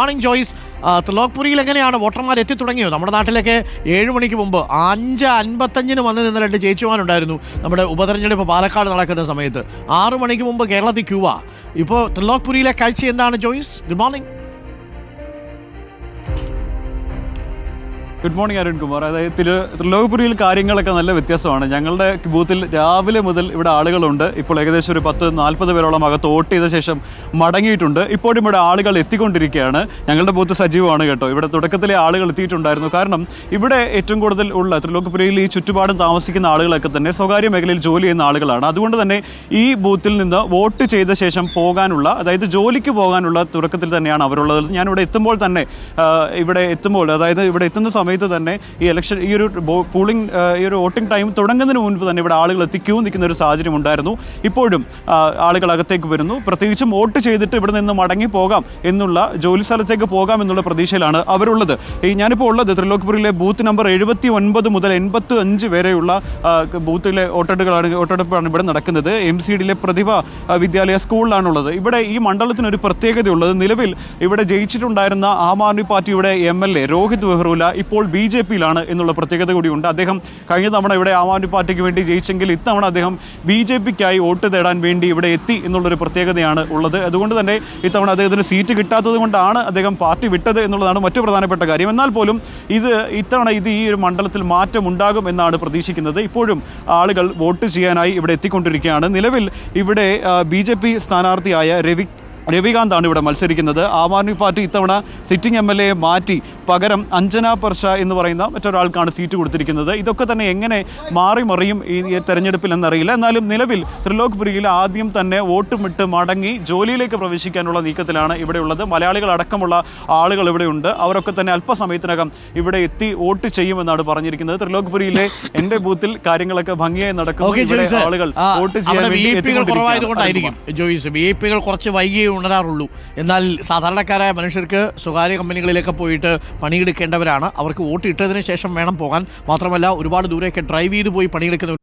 Morning Joyce ത്രിലോക്പുരിയിൽ എങ്ങനെയാണ് വോട്ടർമാർ എത്തി തുടങ്ങിയോ നമ്മുടെ നാട്ടിലൊക്കെ ഏഴ് മണിക്ക് മുമ്പ് അഞ്ച് അൻപത്തഞ്ചിന് വന്ന് നിന്ന് രണ്ട് ജയിച്ചുവാനുണ്ടായിരുന്നു നമ്മുടെ ഉപതെരഞ്ഞെടുപ്പ് പാലക്കാട് നടക്കുന്ന സമയത്ത്. ആറു മണിക്ക് മുമ്പ് കേരളത്തിൽ ക്യൂവാ. ഇപ്പോൾ ത്രിലോക്പുരിയിലെ കാഴ്ച എന്താണ് Joyce good morning good morning Arun Kumar അതായത് തിരു ത്രിലോകപുരിയിൽ കാര്യങ്ങളൊക്കെ നല്ല വ്യത്യാസമാണ് ഞങ്ങളുടെ ബൂത്തിൽ രാവിലെ മുതൽ ഇവിടെ ആളുകളുണ്ട്. ഇപ്പോൾ ഏകദേശം ഒരു പത്ത് നാൽപ്പത് പേരോളം അകത്ത് വോട്ട് ചെയ്ത ശേഷം മടങ്ങിയിട്ടുണ്ട്. ഇപ്പോഴും ഇവിടെ ആളുകൾ എത്തിക്കൊണ്ടിരിക്കുകയാണ്. ഞങ്ങളുടെ ബൂത്ത് സജീവമാണ് കേട്ടോ. ഇവിടെ തുടക്കത്തിലെ ആളുകൾ എത്തിയിട്ടുണ്ടായിരുന്നു. കാരണം ഇവിടെ ഏറ്റവും കൂടുതൽ ഉള്ള ത്രിലോകപുരിയിൽ ഈ ചുറ്റുപാടും താമസിക്കുന്ന ആളുകളൊക്കെ തന്നെ സ്വകാര്യ മേഖലയിൽ ജോലി ചെയ്യുന്ന ആളുകളാണ്. അതുകൊണ്ട് തന്നെ ഈ ബൂത്തിൽ നിന്ന് വോട്ട് ചെയ്ത ശേഷം പോകാനുള്ള അതായത് ജോലിക്ക് പോകാനുള്ള തുടക്കത്തിൽ തന്നെയാണ് അവരുള്ളത്. ഞാനിവിടെ എത്തുമ്പോൾ തന്നെ ഇവിടെ എത്തുമ്പോൾ അതായത് ഇവിടെ എത്തുന്ന സമയത്ത് തന്നെ ഈ ഇലക്ഷൻ ഈ ഒരു പോളിംഗ് ഈ ഒരു വോട്ടിംഗ് ടൈം തുടങ്ങുന്നതിന് മുൻപ് തന്നെ ഇവിടെ ആളുകൾ എത്തിക്കുകയും നിൽക്കുന്ന ഒരു സാഹചര്യം ഉണ്ടായിരുന്നു. ഇപ്പോഴും ആളുകൾ അകത്തേക്ക് വരുന്നു. പ്രത്യേകിച്ചും വോട്ട് ചെയ്തിട്ട് ഇവിടെ നിന്ന് മടങ്ങി പോകാം എന്നുള്ള ജോലി സ്ഥലത്തേക്ക് പോകാം എന്നുള്ള പ്രതീക്ഷയിലാണ് അവരുള്ളത്. ഈ ഞാനിപ്പോൾ ഉള്ളത് ത്രിലോക്പുരിയിലെ ബൂത്ത് നമ്പർ എഴുപത്തി ഒൻപത് മുതൽ എൺപത്തി അഞ്ച് വരെയുള്ള ബൂത്തിലെ വോട്ടെടുപ്പുകളാണ് വോട്ടെടുപ്പാണ് ഇവിടെ നടക്കുന്നത്. എം സി ഡിയിലെ പ്രതിഭ വിദ്യാലയ സ്കൂളിലാണുള്ളത്. ഇവിടെ ഈ മണ്ഡലത്തിന് ഒരു പ്രത്യേകതയുള്ളത് നിലവിൽ ഇവിടെ ജയിച്ചിട്ടുണ്ടായിരുന്ന ആം ആദ്മി പാർട്ടിയുടെ M L A Rohit Behrula ഇപ്പോൾ ബി ജെ പിയിലാണ് എന്നുള്ള പ്രത്യേകത കൂടിയുണ്ട്. അദ്ദേഹം കഴിഞ്ഞ തവണ ഇവിടെ ആം ആദ്മി പാർട്ടിക്ക് വേണ്ടി ജയിച്ചെങ്കിൽ ഇത്തവണ അദ്ദേഹം ബി ജെ പിക്കായി വോട്ട് തേടാൻ വേണ്ടി ഇവിടെ എത്തി എന്നുള്ളൊരു പ്രത്യേകതയാണ് ഉള്ളത്. അതുകൊണ്ട് തന്നെ ഇത്തവണ അദ്ദേഹത്തിന് സീറ്റ് കിട്ടാത്തത് കൊണ്ടാണ് അദ്ദേഹം പാർട്ടി വിട്ടത് എന്നുള്ളതാണ് മറ്റു പ്രധാനപ്പെട്ട കാര്യം. എന്നാൽ പോലും ഇത് ഇത്തവണ ഇത് ഈ ഒരു മണ്ഡലത്തിൽ മാറ്റം ഉണ്ടാകും എന്നാണ് പ്രതീക്ഷിക്കുന്നത്. ഇപ്പോഴും ആളുകൾ വോട്ട് ചെയ്യാനായി ഇവിടെ എത്തിക്കൊണ്ടിരിക്കുകയാണ്. നിലവിൽ ഇവിടെ ബി ജെ പി സ്ഥാനാർത്ഥിയായ രവി രവികാന്താണ് ഇവിടെ മത്സരിക്കുന്നത്. ആം ആദ്മി പാർട്ടി ഇത്തവണ സിറ്റിംഗ് എം എൽ എ മാറ്റി പകരം അഞ്ജന പർഷ എന്ന് പറയുന്ന മറ്റൊരാൾക്കാണ് സീറ്റ് കൊടുത്തിരിക്കുന്നത്. ഇതൊക്കെ തന്നെ എങ്ങനെ മാറി മറിയും ഈ തെരഞ്ഞെടുപ്പിൽ എന്നറിയില്ല. എന്നാലും നിലവിൽ ത്രിലോക്പുരിയിൽ ആദ്യം തന്നെ വോട്ടുമിട്ട് മടങ്ങി ജോലിയിലേക്ക് പ്രവേശിക്കാനുള്ള നീക്കത്തിലാണ് ഇവിടെയുള്ളത് മലയാളികൾ അടക്കമുള്ള ആളുകൾ ഇവിടെയുണ്ട് അവരൊക്കെ തന്നെ അല്പസമയത്തിനകം ഇവിടെ എത്തി വോട്ട് ചെയ്യുമെന്നാണ് പറഞ്ഞിരിക്കുന്നത്. ത്രിലോക്പുരിയിലെ എന്റെ ബൂത്തിൽ കാര്യങ്ങളൊക്കെ ഭംഗിയായി ജോയ്സ്. ആളുകൾ വോട്ട് ചെയ്യാൻ ജോയിസ്. വി കുറച്ച് വൈകിയേ ഉണരാറുള്ളൂ. എന്നാൽ സാധാരണക്കാരായ മനുഷ്യർക്ക് സ്വകാര്യ കമ്പനികളിലേക്ക് പോയിട്ട് പണിയെടുക്കേണ്ടവരാണ്. അവർക്ക് വോട്ട് ഇട്ടതിന് ശേഷം വേണം പോകാൻ. മാത്രമല്ല ഒരുപാട് ദൂരെയൊക്കെ ഡ്രൈവ് ചെയ്ത് പോയി പണിയെടുക്കുന്ന